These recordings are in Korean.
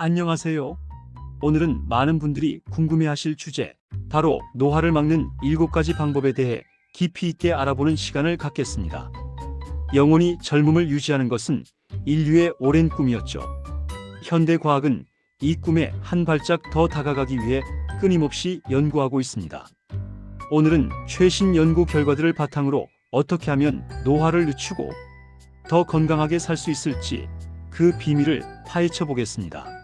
안녕하세요. 오늘은 많은 분들이 궁금해하실 주제, 바로 노화를 막는 7가지 방법에 대해 깊이 있게 알아보는 시간을 갖겠습니다. 영원히 젊음을 유지하는 것은 인류의 오랜 꿈이었죠. 현대 과학은 이 꿈에 한 발짝 더 다가가기 위해 끊임없이 연구하고 있습니다. 오늘은 최신 연구 결과들을 바탕으로 어떻게 하면 노화를 늦추고 더 건강하게 살 수 있을지 그 비밀을 파헤쳐 보겠습니다.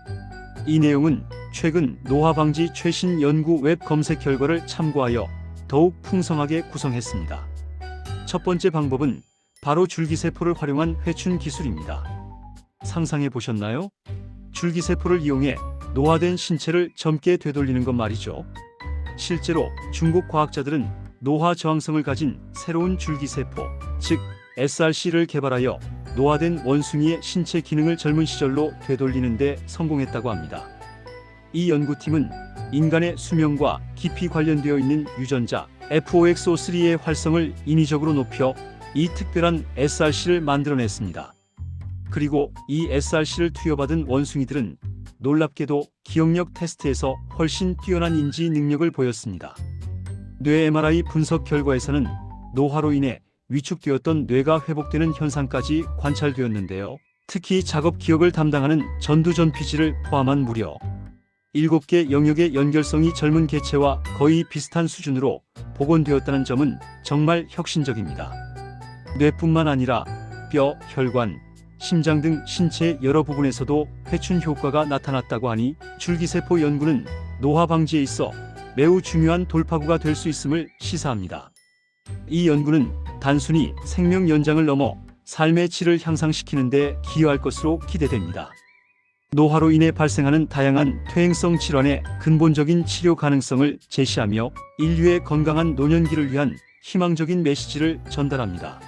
이 내용은 최근 노화 방지 최신 연구 웹 검색 결과를 참고하여 더욱 풍성하게 구성했습니다. 첫 번째 방법은 바로 줄기세포를 활용한 회춘 기술입니다. 상상해 보셨나요? 줄기세포를 이용해 노화된 신체를 젊게 되돌리는 것 말이죠. 실제로 중국 과학자들은 노화 저항성을 가진 새로운 줄기세포, 즉 SRC를 개발하여 노화된 원숭이의 신체 기능을 젊은 시절로 되돌리는 데 성공했다고 합니다. 이 연구팀은 인간의 수명과 깊이 관련되어 있는 유전자 FOXO3의 활성을 인위적으로 높여 이 특별한 SRC를 만들어냈습니다. 그리고 이 SRC를 투여받은 원숭이들은 놀랍게도 기억력 테스트에서 훨씬 뛰어난 인지 능력을 보였습니다. 뇌 MRI 분석 결과에서는 노화로 인해 위축되었던 뇌가 회복되는 현상까지 관찰되었는데요. 특히 작업 기억을 담당하는 전두전 피지를 포함한 무려 7개 영역의 연결성이 젊은 개체와 거의 비슷한 수준으로 복원되었다는 점은 정말 혁신적입니다. 뇌뿐만 아니라 뼈, 혈관, 심장 등 신체 여러 부분에서도 회춘 효과가 나타났다고 하니 줄기세포 연구는 노화 방지에 있어 매우 중요한 돌파구가 될 수 있음을 시사합니다. 이 연구는 단순히 생명 연장을 넘어 삶의 질을 향상시키는 데 기여할 것으로 기대됩니다. 노화로 인해 발생하는 다양한 퇴행성 질환의 근본적인 치료 가능성을 제시하며 인류의 건강한 노년기를 위한 희망적인 메시지를 전달합니다.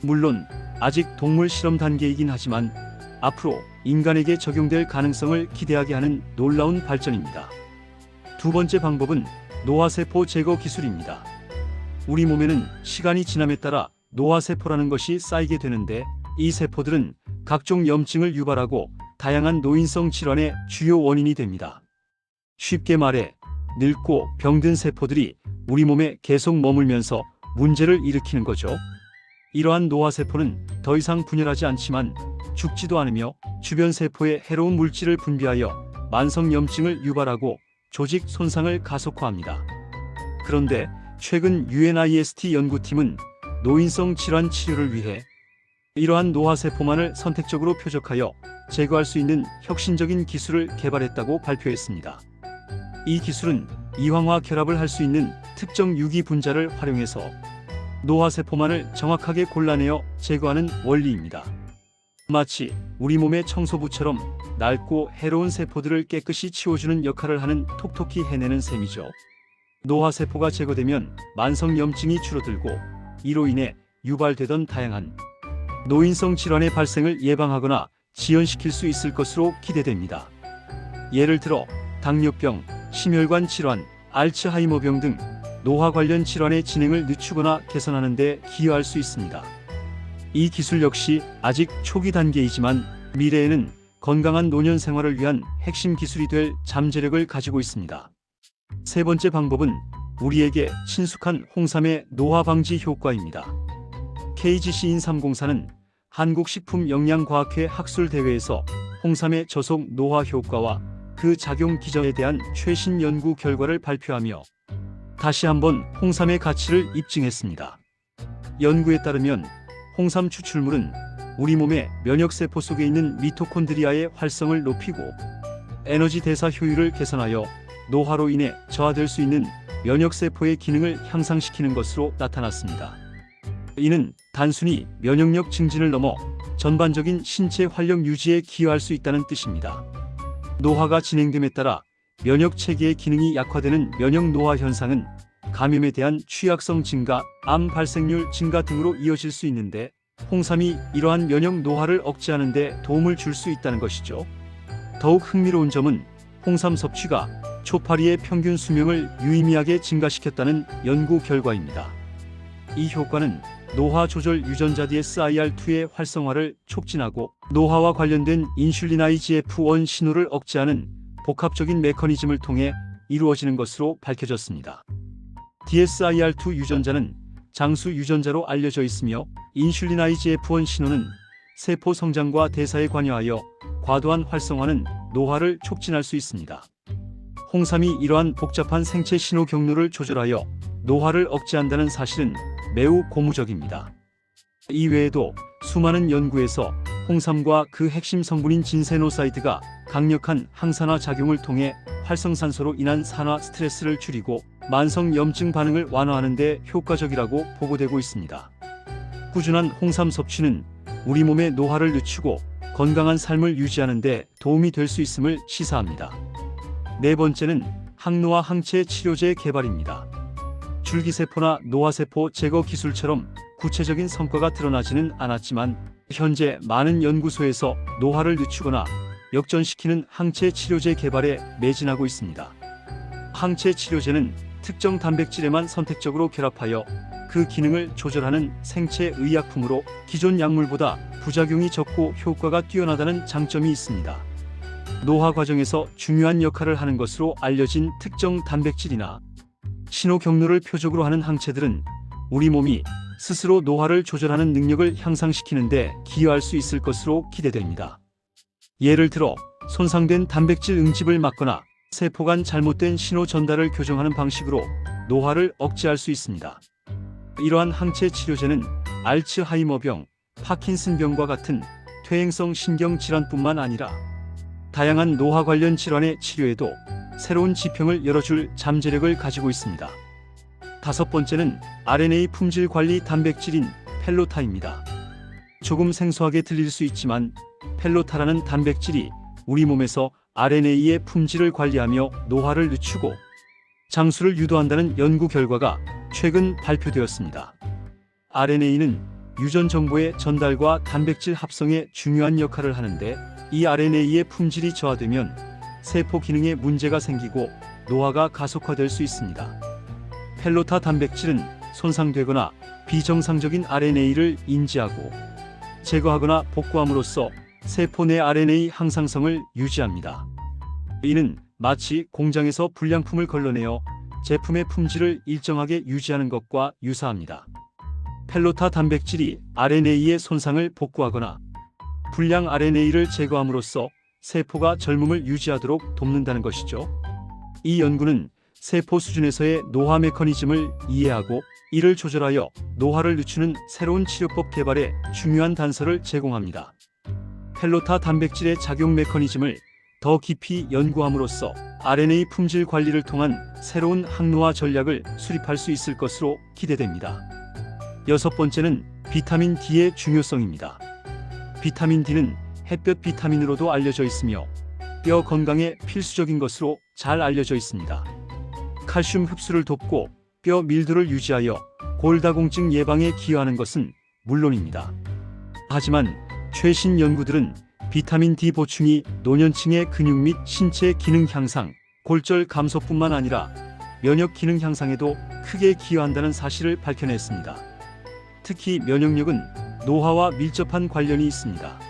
물론 아직 동물 실험 단계이긴 하지만 앞으로 인간에게 적용될 가능성을 기대하게 하는 놀라운 발전입니다. 두 번째 방법은 노화세포 제거 기술입니다. 우리 몸에는 시간이 지남에 따라 노화세포라는 것이 쌓이게 되는데 이 세포들은 각종 염증을 유발하고 다양한 노인성 질환의 주요 원인이 됩니다. 쉽게 말해 늙고 병든 세포들이 우리 몸에 계속 머물면서 문제를 일으키는 거죠. 이러한 노화세포는 더 이상 분열하지 않지만 죽지도 않으며 주변 세포에 해로운 물질을 분비하여 만성 염증을 유발하고 조직 손상을 가속화합니다. 그런데 최근 UNIST 연구팀은 노인성 질환 치료를 위해 이러한 노화세포만을 선택적으로 표적하여 제거할 수 있는 혁신적인 기술을 개발했다고 발표했습니다. 이 기술은 이황화 결합을 할 수 있는 특정 유기 분자를 활용해서 노화세포만을 정확하게 골라내어 제거하는 원리입니다. 마치 우리 몸의 청소부처럼 낡고 해로운 세포들을 깨끗이 치워주는 역할을 하는 톡톡히 해내는 셈이죠. 노화세포가 제거되면 만성 염증이 줄어들고 이로 인해 유발되던 다양한 노인성 질환의 발생을 예방하거나 지연시킬 수 있을 것으로 기대됩니다. 예를 들어 당뇨병, 심혈관 질환, 알츠하이머병 등 노화 관련 질환의 진행을 늦추거나 개선하는 데 기여할 수 있습니다. 이 기술 역시 아직 초기 단계이지만 미래에는 건강한 노년 생활을 위한 핵심 기술이 될 잠재력을 가지고 있습니다. 세 번째 방법은 우리에게 친숙한 홍삼의 노화 방지 효과입니다. KGC 인삼공사는 한국식품영양과학회 학술대회에서 홍삼의 저속 노화 효과와 그 작용 기전에 대한 최신 연구 결과를 발표하며 다시 한번 홍삼의 가치를 입증했습니다. 연구에 따르면 홍삼 추출물은 우리 몸의 면역세포 속에 있는 미토콘드리아의 활성을 높이고 에너지 대사 효율을 개선하여 노화로 인해 저하될 수 있는 면역세포의 기능을 향상시키는 것으로 나타났습니다. 이는 단순히 면역력 증진을 넘어 전반적인 신체 활력 유지에 기여할 수 있다는 뜻입니다. 노화가 진행됨에 따라 면역 체계의 기능이 약화되는 면역 노화 현상은 감염에 대한 취약성 증가, 암 발생률 증가 등으로 이어질 수 있는데 홍삼이 이러한 면역 노화를 억제하는 데 도움을 줄 수 있다는 것이죠. 더욱 흥미로운 점은 홍삼 섭취가 초파리의 평균 수명을 유의미하게 증가시켰다는 연구 결과입니다. 이 효과는 노화 조절 유전자 DSIR2의 활성화를 촉진하고 노화와 관련된 인슐린 IGF-1 신호를 억제하는 복합적인 메커니즘을 통해 이루어지는 것으로 밝혀졌습니다. DSIR2 유전자는 장수 유전자로 알려져 있으며 인슐린 IGF-1 신호는 세포 성장과 대사에 관여하여 과도한 활성화는 노화를 촉진할 수 있습니다. 홍삼이 이러한 복잡한 생체 신호 경로를 조절하여 노화를 억제한다는 사실은 매우 고무적입니다. 이외에도 수많은 연구에서 홍삼과 그 핵심 성분인 진세노사이드가 강력한 항산화 작용을 통해 활성산소로 인한 산화 스트레스를 줄이고 만성 염증 반응을 완화하는 데 효과적이라고 보고되고 있습니다. 꾸준한 홍삼 섭취는 우리 몸의 노화를 늦추고 건강한 삶을 유지하는 데 도움이 될 수 있음을 시사합니다. 네 번째는 항노화 항체 치료제 개발입니다. 줄기세포나 노화세포 제거 기술처럼 구체적인 성과가 드러나지는 않았지만 현재 많은 연구소에서 노화를 늦추거나 역전시키는 항체 치료제 개발에 매진하고 있습니다. 항체 치료제는 특정 단백질에만 선택적으로 결합하여 그 기능을 조절하는 생체 의약품으로 기존 약물보다 부작용이 적고 효과가 뛰어나다는 장점이 있습니다. 노화 과정에서 중요한 역할을 하는 것으로 알려진 특정 단백질이나 신호 경로를 표적으로 하는 항체들은 우리 몸이 스스로 노화를 조절하는 능력을 향상시키는데 기여할 수 있을 것으로 기대됩니다. 예를 들어 손상된 단백질 응집을 막거나 세포 간 잘못된 신호 전달을 교정하는 방식으로 노화를 억제할 수 있습니다. 이러한 항체 치료제는 알츠하이머병, 파킨슨병과 같은 퇴행성 신경 질환뿐만 아니라 다양한 노화 관련 질환의 치료에도 새로운 지평을 열어줄 잠재력을 가지고 있습니다. 다섯 번째는 RNA 품질 관리 단백질인 펠로타입니다. 조금 생소하게 들릴 수 있지만 펠로타라는 단백질이 우리 몸에서 RNA의 품질을 관리하며 노화를 늦추고 장수를 유도한다는 연구 결과가 최근 발표되었습니다. RNA는 유전 정보의 전달과 단백질 합성에 중요한 역할을 하는데 이 RNA의 품질이 저하되면 세포 기능에 문제가 생기고 노화가 가속화될 수 있습니다. 펠로타 단백질은 손상되거나 비정상적인 RNA를 인지하고 제거하거나 복구함으로써 세포 내 RNA 항상성을 유지합니다. 이는 마치 공장에서 불량품을 걸러내어 제품의 품질을 일정하게 유지하는 것과 유사합니다. 펠로타 단백질이 RNA의 손상을 복구하거나 불량 RNA를 제거함으로써 세포가 젊음을 유지하도록 돕는다는 것이죠. 이 연구는 세포 수준에서의 노화 메커니즘을 이해하고 이를 조절하여 노화를 늦추는 새로운 치료법 개발에 중요한 단서를 제공합니다. 펠로타 단백질의 작용 메커니즘을 더 깊이 연구함으로써 RNA 품질 관리를 통한 새로운 항노화 전략을 수립할 수 있을 것으로 기대됩니다. 여섯 번째는 비타민 D의 중요성입니다. 비타민 D는 햇볕 비타민으로도 알려져 있으며 뼈 건강에 필수적인 것으로 잘 알려져 있습니다. 칼슘 흡수를 돕고 뼈 밀도를 유지하여 골다공증 예방에 기여하는 것은 물론입니다. 하지만 최신 연구들은 비타민 D 보충이 노년층의 근육 및 신체 기능 향상, 골절 감소뿐만 아니라 면역 기능 향상에도 크게 기여한다는 사실을 밝혀냈습니다. 특히 면역력은 노화와 밀접한 관련이 있습니다.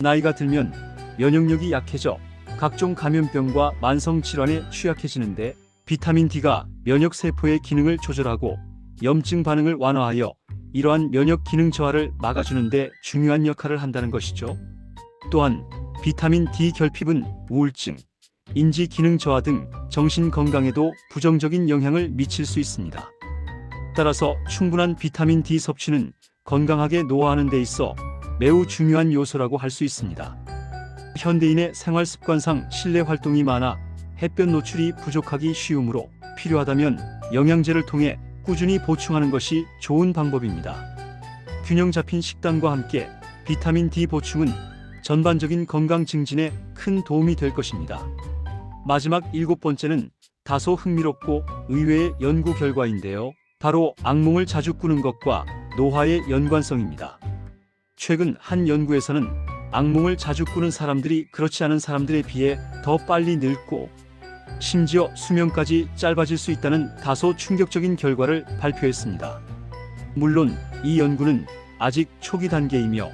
나이가 들면 면역력이 약해져 각종 감염병과 만성 질환에 취약해지는데 비타민 D가 면역 세포의 기능을 조절하고 염증 반응을 완화하여 이러한 면역 기능 저하를 막아주는데 중요한 역할을 한다는 것이죠. 또한 비타민 D 결핍은 우울증, 인지 기능 저하 등 정신 건강에도 부정적인 영향을 미칠 수 있습니다. 따라서 충분한 비타민 D 섭취는 건강하게 노화하는 데 있어 매우 중요한 요소라고 할 수 있습니다. 현대인의 생활 습관상 실내 활동이 많아 햇볕 노출이 부족하기 쉬우므로 필요하다면 영양제를 통해 꾸준히 보충하는 것이 좋은 방법입니다. 균형 잡힌 식단과 함께 비타민 D 보충은 전반적인 건강 증진에 큰 도움이 될 것입니다. 마지막 일곱 번째는 다소 흥미롭고 의외의 연구 결과인데요. 바로 악몽을 자주 꾸는 것과 노화의 연관성입니다. 최근 한 연구에서는 악몽을 자주 꾸는 사람들이 그렇지 않은 사람들에 비해 더 빨리 늙고 심지어 수명까지 짧아질 수 있다는 다소 충격적인 결과를 발표했습니다. 물론 이 연구는 아직 초기 단계이며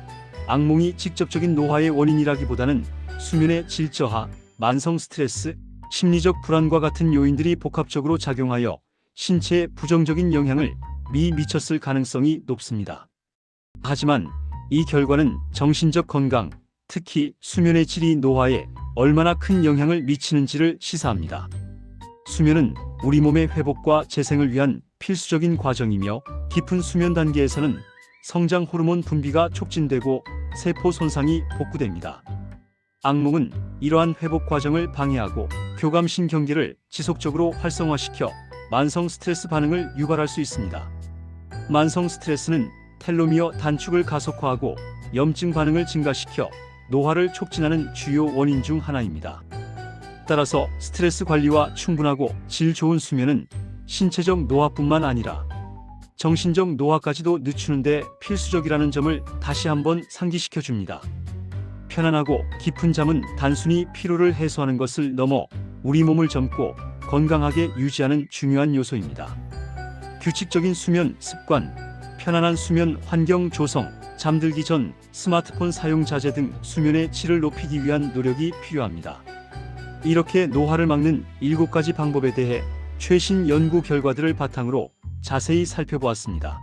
악몽이 직접적인 노화의 원인이라기보다는 수면의 질 저하, 만성 스트레스, 심리적 불안과 같은 요인들이 복합적으로 작용하여 신체에 부정적인 영향을 미 미쳤을 가능성이 높습니다. 하지만 이 결과는 정신적 건강, 특히 수면의 질이 노화에 얼마나 큰 영향을 미치는지를 시사합니다. 수면은 우리 몸의 회복과 재생을 위한 필수적인 과정이며 깊은 수면 단계에서는 성장 호르몬 분비가 촉진되고 세포 손상이 복구됩니다. 악몽은 이러한 회복 과정을 방해하고 교감신경계를 지속적으로 활성화시켜 만성 스트레스 반응을 유발할 수 있습니다. 만성 스트레스는 텔로미어 단축을 가속화하고 염증 반응을 증가시켜 노화를 촉진하는 주요 원인 중 하나입니다. 따라서 스트레스 관리와 충분하고 질 좋은 수면은 신체적 노화뿐만 아니라 정신적 노화까지도 늦추는데 필수적이라는 점을 다시 한번 상기시켜 줍니다. 편안하고 깊은 잠은 단순히 피로를 해소하는 것을 넘어 우리 몸을 젊고 건강하게 유지하는 중요한 요소입니다. 규칙적인 수면 습관, 편안한 수면 환경 조성, 잠들기 전 스마트폰 사용 자제 등 수면의 질을 높이기 위한 노력이 필요합니다. 이렇게 노화를 막는 7가지 방법에 대해 최신 연구 결과들을 바탕으로 자세히 살펴보았습니다.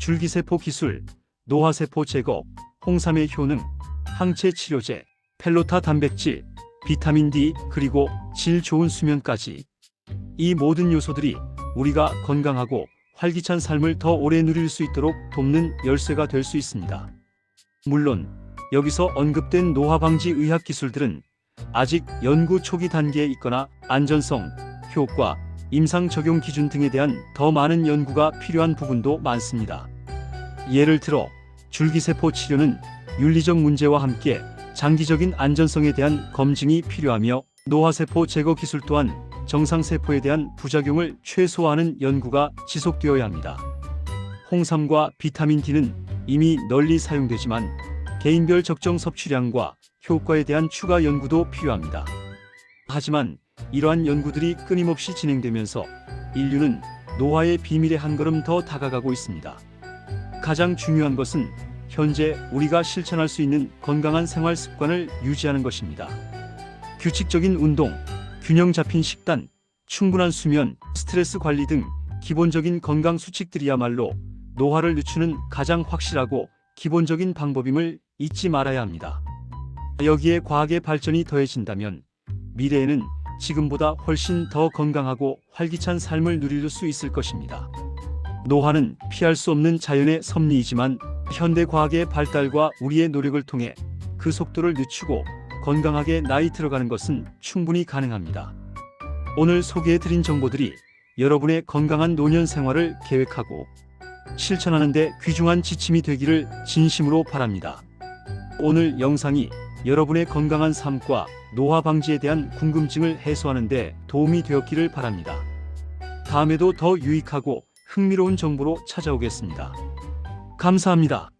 줄기세포 기술, 노화세포 제거, 홍삼의 효능, 항체 치료제, 펠로타 단백질, 비타민 D, 그리고 질 좋은 수면까지. 이 모든 요소들이 우리가 건강하고 활기찬 삶을 더 오래 누릴 수 있도록 돕는 열쇠가 될 수 있습니다. 물론 여기서 언급된 노화 방지 의학 기술들은 아직 연구 초기 단계에 있거나 안전성, 효과, 임상 적용 기준 등에 대한 더 많은 연구가 필요한 부분도 많습니다. 예를 들어 줄기세포 치료는 윤리적 문제와 함께 장기적인 안전성에 대한 검증이 필요하며 노화세포 제거 기술 또한 정상세포에 대한 부작용을 최소화하는 연구가 지속되어야 합니다. 홍삼과 비타민 D는 이미 널리 사용되지만 개인별 적정 섭취량과 효과에 대한 추가 연구도 필요합니다. 하지만 이러한 연구들이 끊임없이 진행되면서 인류는 노화의 비밀에 한 걸음 더 다가가고 있습니다. 가장 중요한 것은 현재 우리가 실천할 수 있는 건강한 생활 습관을 유지하는 것입니다. 규칙적인 운동, 균형 잡힌 식단, 충분한 수면, 스트레스 관리 등 기본적인 건강 수칙들이야말로 노화를 늦추는 가장 확실하고 기본적인 방법임을 잊지 말아야 합니다. 여기에 과학의 발전이 더해진다면 미래에는 지금보다 훨씬 더 건강하고 활기찬 삶을 누릴 수 있을 것입니다. 노화는 피할 수 없는 자연의 섭리이지만 현대 과학의 발달과 우리의 노력을 통해 그 속도를 늦추고 건강하게 나이 들어가는 것은 충분히 가능합니다. 오늘 소개해드린 정보들이 여러분의 건강한 노년 생활을 계획하고 실천하는 데 귀중한 지침이 되기를 진심으로 바랍니다. 오늘 영상이 여러분의 건강한 삶과 노화 방지에 대한 궁금증을 해소하는 데 도움이 되었기를 바랍니다. 다음에도 더 유익하고 흥미로운 정보로 찾아오겠습니다. 감사합니다.